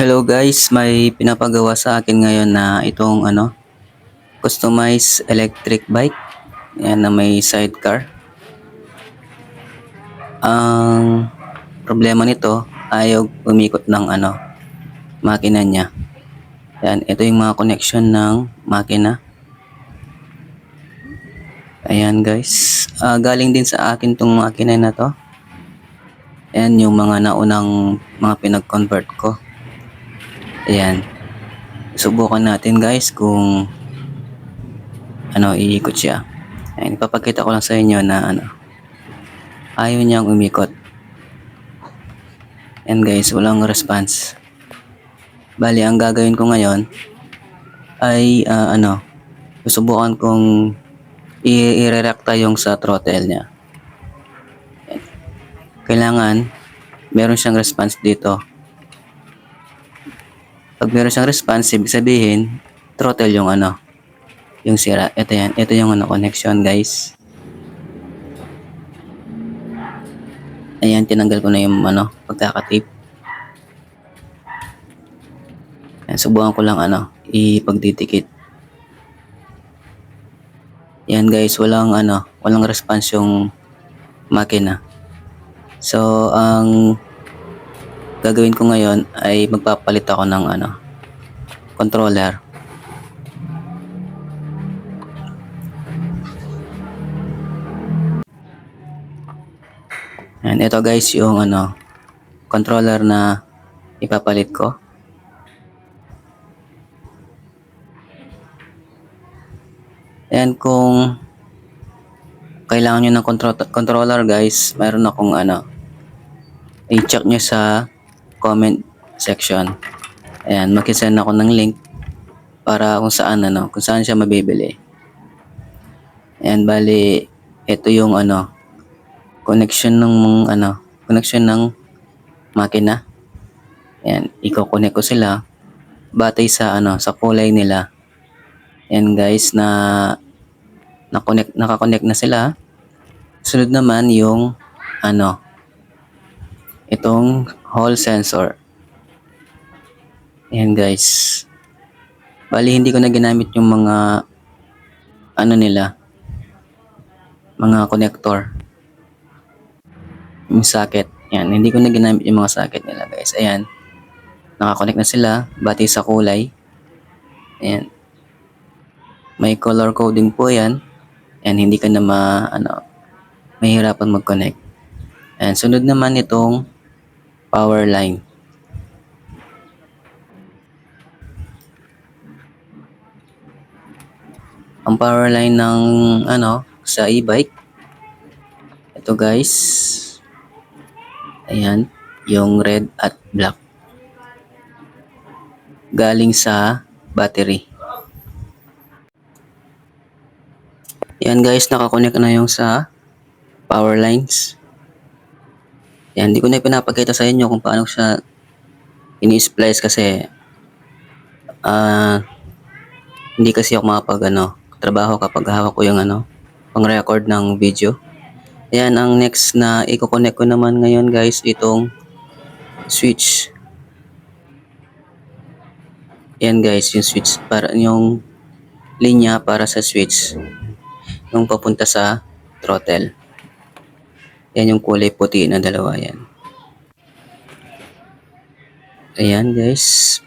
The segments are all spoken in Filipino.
Hello guys, may pinapagawa sa akin ngayon na itong ano, customized electric bike. Yan na may sidecar. Ang problema nito, ayaw umikot ng ano, makina niya. Yan, ito yung mga connection ng makina. Ayan guys, Ah, galing din sa akin tong makina na to. Ayan yung mga naunang mga pinag-convert ko. Ayan. Subukan natin guys kung ano, iikot siya. Ayan, ipapakita ko lang sa inyo na ano, ayaw niyang umikot. Ayan guys, walang response. Bali, ang gagawin ko ngayon ay ah, ano, susubukan kong i- i-rerecta yung sa throttle niya. Kailangan meron siyang response dito. Pag meron siyang response, ibig sabihin, throttle yung ano, yung sira. Ito yan. Ito yung ano, connection, guys. Ayan, tinanggal ko na yung ano, pagkakatape. Ayan, subukan ko lang ano, ipagdidikit. Yan guys, walang ano, walang response yung makina. So, ang gagawin ko ngayon ay magpapalit ako ng ano, controller. Yan, ito guys yung ano, controller na ipapalit ko. Ayan, kung kailangan nyo ng contro- controller guys, mayroon akong ano, i-check nyo sa comment section. Ayan, makisend ako ng link para kung saan ano, kung saan siya mabibili. Ayan, bali, ito yung ano, connection ng ano, connection ng makina. Ayan, i-connect ko sila batay sa ano, sa kulay nila. Ayan guys, na na-connect, naka-connect na sila. Sunod naman yung ano, itong hall sensor. Ayan guys. Bali, hindi ko na ginamit yung mga ano nila, mga connector. Yung socket. Ayan, hindi ko na ginamit yung mga socket nila guys. Ayan. Nakakonect na sila, batay sa kulay. Ayan. May color coding po yan. Ayan, hindi ka na ma, ano, mahirapan mag-connect. Ayan, sunod naman itong power line. Ang power line ng ano sa e-bike. Ito guys. Ayan, yung red at black. Galing sa battery. Yan guys, nakakonect na yung sa power lines. Yan, hindi ko na pinapakita sa inyo kung paano siya ini-splice kasi ah hindi kasi ako makapag ano, trabaho kapag hawak ko yung ano, pang-record ng video. Ayan, ang next na i-connect ko naman ngayon guys, itong switch. Ayan guys, yung switch para yung linya para sa switch. Yung papunta sa throttle. Yan yung kulay puti na dalawa yan. Ayan guys.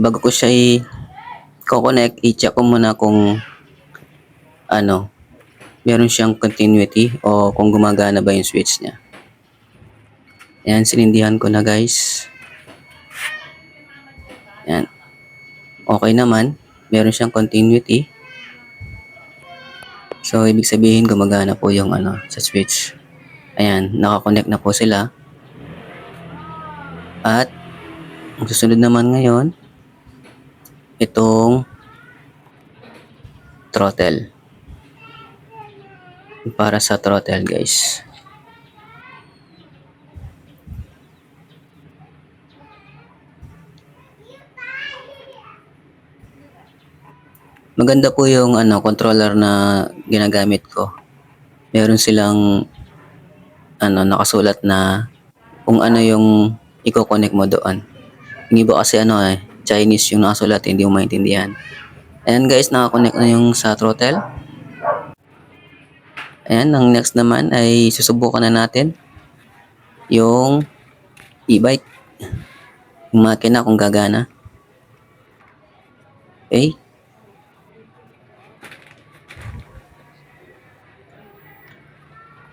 Bago ko siya i-connect, i-check ko muna kung ano, meron siyang continuity o kung gumagana ba yung switch niya. Ayan, sinindihan ko na guys. Ayan. Okay naman. Meron siyang continuity. So, ibig sabihin gumagana po yung ano, sa switch. Ayan, nakakonect na po sila. At, ang susunod naman ngayon, itong throttle. Para sa throttle, guys. Maganda po yung ano controller na ginagamit ko. Meron silang ano nakasulat na kung ano yung i-connect mo doon. Yung iba kasi ano eh, Chinese yung nakasulat, hindi mo maintindihan. Ayan guys, nakakonect na yung sa throttle. Ayan, ang next naman ay susubukan na natin yung e-bike. Yung makina kung gagana. Okay.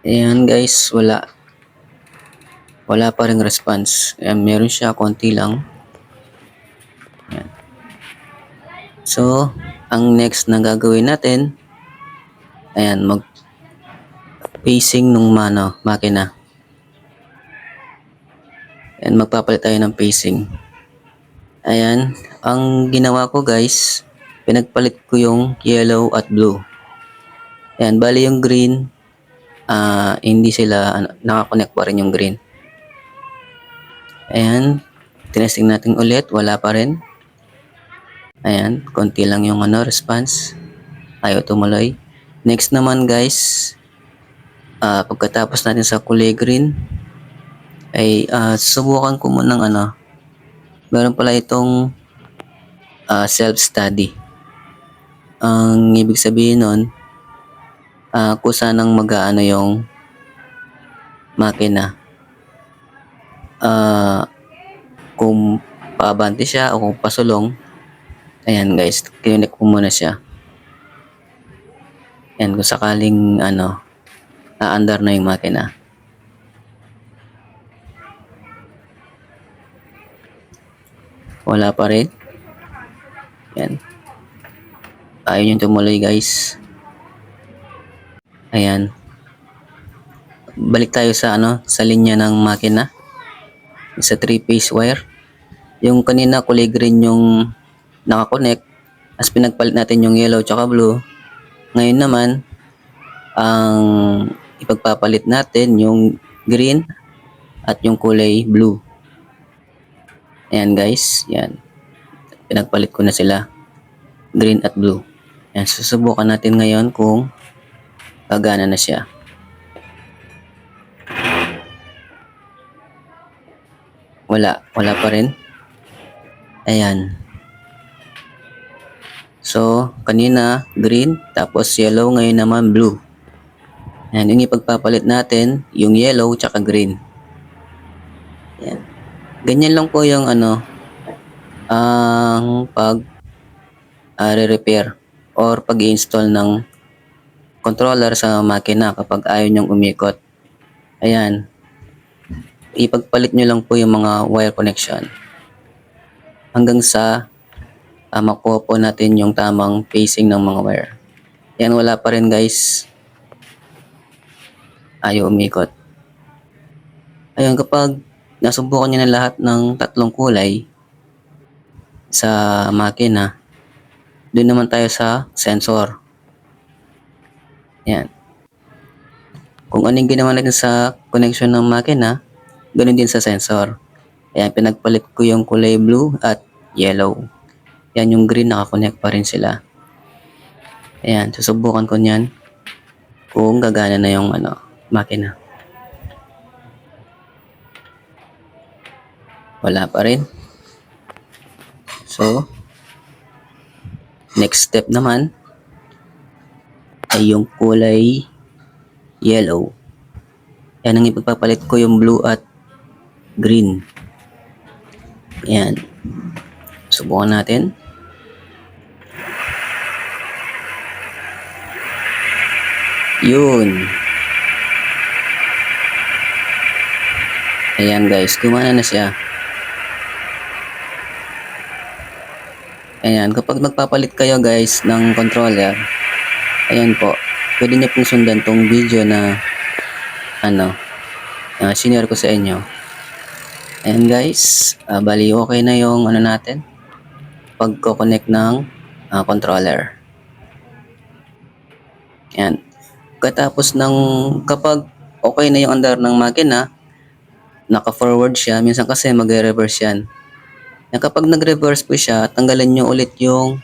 Ayan guys, wala. Wala pa rin response. Ayan, meron siya, konti lang. Ayan. So, ang next na gagawin natin, ayan, mag pacing ng mano, makina. Ayan, magpapalit tayo ng pacing. Ayan, ang ginawa ko guys, pinagpalit ko yung yellow at blue. Ayan, bali yung green, ah hindi sila, ano, nakakonect pa rin yung green. Ayan, tinesting natin ulit, wala pa rin. Ayan, konti lang yung ano, response. Ayaw tumuloy. Next naman guys, ah pagkatapos natin sa kulay green, ay ah, subukan ko muna ng ano, meron pala itong ah, self-study. Ang ibig sabihin nun, ah kung saan ang mag-ano yung makina. Ah, kung paabante siya o kung pasulong, ayan guys, kinik ko muna siya. Ayan, kung sakaling ano, aandar na yung makina. Wala pa rin. Ayan. Ayaw yung tumuloy guys. Ayan. Balik tayo sa ano, sa linya ng makina. Sa 3-phase wire. Yung kanina kulay green yung nakakonect. As pinagpalit natin yung yellow tsaka blue. Ngayon naman, ang ipagpapalit natin yung green at yung kulay blue. Ayan guys, yan. Pinagpalit ko na sila. Green at blue. Ayan, susubukan natin ngayon kung gagana na siya. Wala, wala pa rin. Ayan. So, kanina green, tapos yellow, ngayon naman blue. Ayan, yung ipagpapalit natin, yung yellow tsaka green. Ayan. Ganyan lang po yung ano, ang pag ah, re-repair or pag-install ng controller sa makina kapag ayaw niyong umikot. Ayan. Ipagpalit nyo lang po yung mga wire connection hanggang sa uh, makuha po natin yung tamang pacing ng mga wire. Yan, wala pa rin guys. Ayaw umikot. Ayun, kapag nasubukan nyo na lahat ng tatlong kulay sa makina, doon naman tayo sa sensor. Yan. Kung anong ginawa natin sa connection ng makina, ganun din sa sensor. Ayan, pinagpalit ko yung kulay blue at yellow. Yan, yung green nakakonect pa rin sila. Ayan, susubukan ko niyan kung gagana na yung ano, makina. Wala pa rin. So, next step naman ay yung kulay yellow. Yan ang ipagpapalit ko yung blue at green. Yan. Subukan natin. Yun. Ayan guys, gumana na siya. Ayan, kapag magpapalit kayo guys ng controller, ayan po, pwede niyo pong sundan tong video na ano, uh, senior ko sa inyo. Ayan guys, uh, bali okay na yung ano natin, pagko-connect ng uh, controller. Ayan. Katapos ng, kapag okay na yung andar ng makina, naka-forward siya, minsan kasi magre-reverse yan. Na kapag nag-reverse po siya, tanggalan nyo ulit yung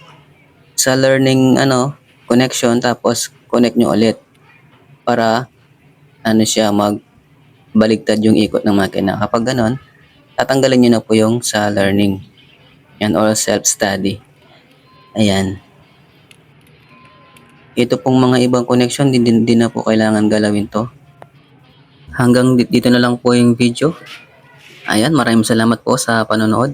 sa learning ano, connection tapos connect nyo ulit para ano siya mag baligtad yung ikot ng makina. Kapag ganon, tatanggalin nyo na po yung sa learning. Yan, or self-study. Ayan. Ito pong mga ibang connection, din, din, din na po kailangan galawin to. Hanggang di- dito na lang po yung video. Ayan, maraming salamat po sa panonood.